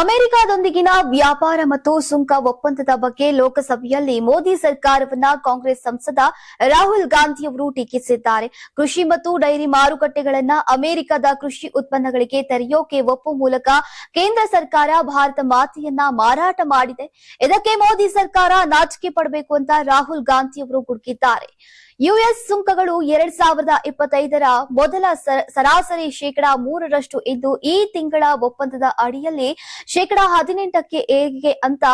ಅಮೆರಿಕದೊಂದಿಗಿನ ವ್ಯಾಪಾರ ಮತ್ತು ಸುಂಕ ಒಪ್ಪಂದದ ಬಗ್ಗೆ ಲೋಕಸಭೆಯಲ್ಲಿ ಮೋದಿ ಸರ್ಕಾರವನ್ನ ಕಾಂಗ್ರೆಸ್ ಸಂಸದ ರಾಹುಲ್ ಗಾಂಧಿಯವರು ಟೀಕಿಸಿದ್ದಾರೆ. ಕೃಷಿ ಮತ್ತು ಡೈರಿ ಮಾರುಕಟ್ಟೆಗಳನ್ನ ಅಮೆರಿಕದ ಕೃಷಿ ಉತ್ಪನ್ನಗಳಿಗೆ ತೆರೆಯೋಕೆ ಒಪ್ಪು ಮೂಲಕ ಕೇಂದ್ರ ಸರ್ಕಾರ ಭಾರತ ಮಾತೆಯನ್ನ ಮಾರಾಟ ಮಾಡಿದೆ. ಇದಕ್ಕೆ ಮೋದಿ ಸರ್ಕಾರ ನಾಚಿಕೆ ಪಡಬೇಕು ಅಂತ ರಾಹುಲ್ ಗಾಂಧಿಯವರು ಗುಡುಗಿದ್ದಾರೆ. ಯುಎಸ್ ಸುಂಕಗಳು ಎರಡ್ ಸಾವಿರದ ಇಪ್ಪತ್ತೈದರ ಮೊದಲ ಸರಾಸರಿ ಶೇಕಡಾ ಮೂರರಷ್ಟು ಇದ್ದು ಈ ತಿಂಗಳ ಒಪ್ಪಂದದ ಅಡಿಯಲ್ಲಿ ಶೇಕಡಾ ಹದಿನೆಂಟಕ್ಕೆ ಏರಿಕೆ ಅಂತ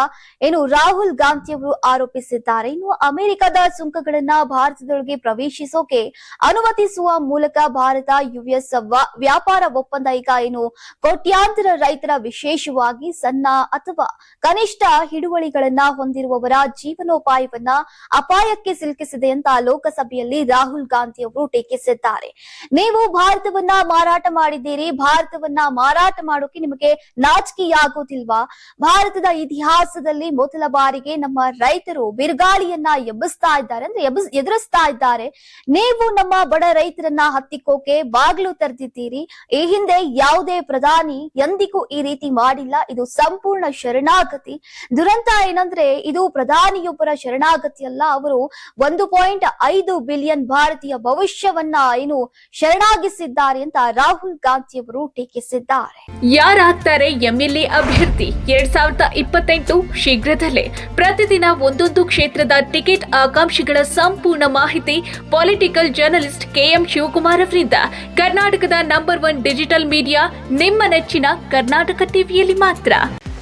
ಏನು ರಾಹುಲ್ ಗಾಂಧಿಯವರು ಆರೋಪಿಸಿದ್ದಾರೆ. ಇನ್ನು ಅಮೆರಿಕದ ಸುಂಕಗಳನ್ನ ಭಾರತದೊಳಗೆ ಪ್ರವೇಶಿಸೋಕೆ ಅನುಮತಿಸುವ ಮೂಲಕ ಭಾರತ ಯುಎಸ್ ವ್ಯಾಪಾರ ಒಪ್ಪಂದ ಈಗ ಏನು ಕೋಟ್ಯಾಂತರ ರೈತರ ವಿಶೇಷವಾಗಿ ಸಣ್ಣ ಅಥವಾ ಕನಿಷ್ಠ ಹಿಡುವಳಿಗಳನ್ನ ಹೊಂದಿರುವವರ ಜೀವನೋಪಾಯವನ್ನ ಅಪಾಯಕ್ಕೆ ಸಿಲುಕಿಸಿದೆ ಅಂತ ಲೋಕಸಭೆಯಲ್ಲಿ ರಾಹುಲ್ ಗಾಂಧಿ ಅವರು ಟೀಕಿಸಿದ್ದಾರೆ. ನೀವು ಭಾರತವನ್ನ ಮಾರಾಟ ಮಾಡಿದ್ದೀರಿ, ಭಾರತವನ್ನ ಮಾರಾಟ ಮಾಡೋಕೆ ನಿಮಗೆ ನಾಚಿಕೆಯಾಗೋದಿಲ್ವಾ ಭಾರತದ ಇತಿಹಾಸದಲ್ಲಿ ಮೊದಲ ಬಾರಿಗೆ ನಮ್ಮ ರೈತರು ಬಿರುಗಾಳಿಯನ್ನ ಎಬ್ಬಿಸ್ತಾ ಇದ್ದಾರೆ ಅಂದ್ರೆ ಎದುರಿಸ್ತಾ ಇದ್ದಾರೆ. ನೀವು ನಮ್ಮ ಬಡ ರೈತರನ್ನ ಹತ್ತಿಕ್ಕೋಕೆ ಬಾಗಿಲು ತೆರೆದಿದ್ದೀರಿ. ಈ ಹಿಂದೆ ಯಾವುದೇ ಪ್ರಧಾನಿ ಎಂದಿಗೂ ಈ ರೀತಿ ಮಾಡಿಲ್ಲ. ಇದು ಸಂಪೂರ್ಣ ಶರಣಾಗತಿ. ದುರಂತ ಏನಂದ್ರೆ ಇದು ಪ್ರಧಾನಿಯೊಬ್ಬರ ಶರಣಾಗತಿ ಅಲ್ಲ. ಅವರು ಒಂದು ಪಾಯಿಂಟ್ ಐದು ಬಿಲಿಯನ್ ಭಾರತೀಯ ಭವಿಷ್ಯವನ್ನ ಏನು ಶರಣಾಗಿಸಿದ್ದಾರೆ ಅಂತ ರಾಹುಲ್ ಗಾಂಧಿ ಅವರು ಟೀಕಿಸಿದ್ದಾರೆ. ಯಾರಾಗ್ತಾರೆ ಎಂಎಲ್ಎ ಅಭ್ಯರ್ಥಿ? ಎರಡ್ ಸಾವಿರದ ಇಪ್ಪತ್ತೆಂಟು ಶೀಘ್ರದಲ್ಲೇ. ಪ್ರತಿದಿನ ಒಂದೊಂದು ಕ್ಷೇತ್ರದ ಟಿಕೆಟ್ ಆಕಾಂಕ್ಷಿಗಳ ಸಂಪೂರ್ಣ ಮಾಹಿತಿ ಪೊಲಿಟಿಕಲ್ ಜರ್ನಲಿಸ್ಟ್ ಕೆಎಂ ಶಿವಕುಮಾರ್ ಅವರಿಂದ. ಕರ್ನಾಟಕದ ನಂಬರ್ ಒನ್ ಡಿಜಿಟಲ್ ಮೀಡಿಯಾ ನಿಮ್ಮ ನೆಚ್ಚಿನ ಕರ್ನಾಟಕ ಟಿವಿಯಲ್ಲಿ ಮಾತ್ರ.